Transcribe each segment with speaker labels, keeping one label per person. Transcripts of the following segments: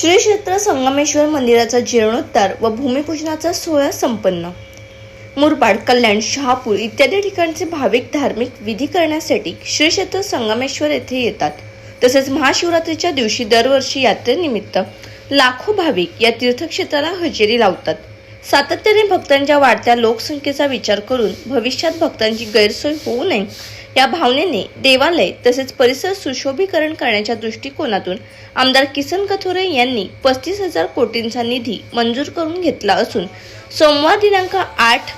Speaker 1: श्री क्षेत्र संगमेश्वर मंदिराचा जीर्णोद्धार व भूमिपूजनाचा सोहळा संपन्न. मुरबाड कल्याण शहापूर इत्यादी ठिकाणचे भाविक धार्मिक विधी करण्यासाठी श्री क्षेत्र संगमेश्वर येथे येतात. तसेच महाशिवरात्रीच्या दिवशी दरवर्षी यात्रेनिमित्त लाखो भाविक या तीर्थक्षेत्राला हजेरी लावतात. सातत्याने भक्तांच्या वाढत्या लोकसंख्येचा विचार करून भविष्यात भक्तांची गैरसोय होऊ नये या भावनेने देवालय तसेच परिसर सुशोभीकरण करण्याच्या दृष्टिकोनातून आमदार किसन कथोरे यांनी पस्तीस हजार कोटींचा निधी मंजूर करून घेतला असून सोमवार दिनांक आठ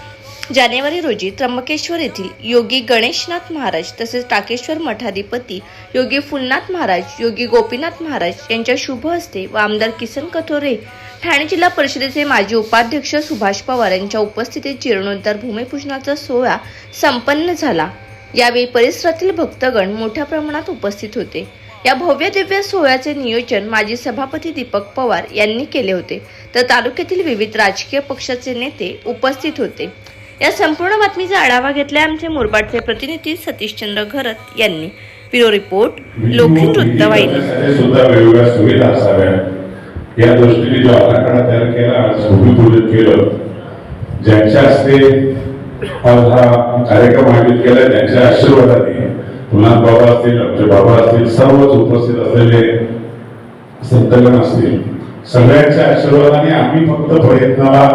Speaker 1: जानेवारी रोजी त्र्यंबकेश्वर येथील योगी गणेशनाथ महाराज तसेच टाकेश्वर मठाधिपती योगी फुलनाथ महाराज योगी गोपीनाथ महाराज यांच्या शुभ हस्ते व आमदार किसन कथोरे ठाणे जिल्हा परिषदेचे माजी उपाध्यक्ष सुभाष पवार यांच्या उपस्थितीत जीर्णोद्धार भूमिपूजनाचा सोहळा संपन्न झाला. यावेळी परिसरातील भक्तगण मोठ्या प्रमाणात उपस्थित होते. या भव्य दिव्य सोहळ्याचे नियोजन माजी सभापती दीपक पवार यांनी केले होते. तर तालुक्यातील विविध राजकीय पक्षाचे नेते उपस्थित होते. या संपूर्ण बातमीचा आढावा घेतला आमचे मुरबाडचे प्रतिनिधी सतीशचंद्र घरत यांनी. ब्युरो रिपोर्ट लोखंड वृत्तवाहिनी.
Speaker 2: सुद्धा वेगवेगळ्या सुविधा असाव्यात या दृष्टीने जो आराखडा तयार केला भूमिपूजन केलं ज्यांच्या हस्ते आज हा कार्यक्रम आयोजित केला त्यांच्या आशीर्वादाने. पुन्हा बाबा असतील आमचे बाबा असतील सर्वच उपस्थित असलेले संतगण असतील. सगळ्यांच्या आशीर्वादाने आम्ही फक्त प्रयत्नाला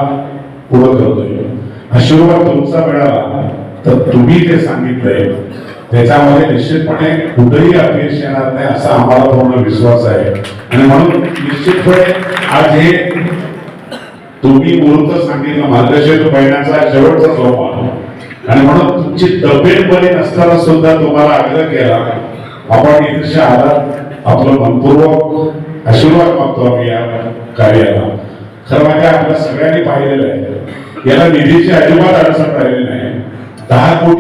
Speaker 2: पुढे करतोय आशीर्वाद तुमचा मिळाला तर तुम्ही जे सांगितलंय त्याच्यामध्ये निश्चितपणे कुठेही अपयश येणार नाही असा आम्हाला पूर्ण विश्वास आहे. आणि म्हणून निश्चितपणे आज हे तुम्ही मुहूर्त सांगितलं मार्गशीर्ष महिन्याचा शेवटचा सोमवार. आणि म्हणून तुमची तब्येत बरी नसताना सुद्धा तुम्हाला आग्रह केला आपण इथे आलात आपलं मनपूर्वक आशीर्वाद मागतो आम्ही या कार्याला. खरं म्हणजे आपल्या सगळ्यांनी पाहिलेलं आहे. याला निधीची अजिबात अडचण राहिली नाही. दहा कोटी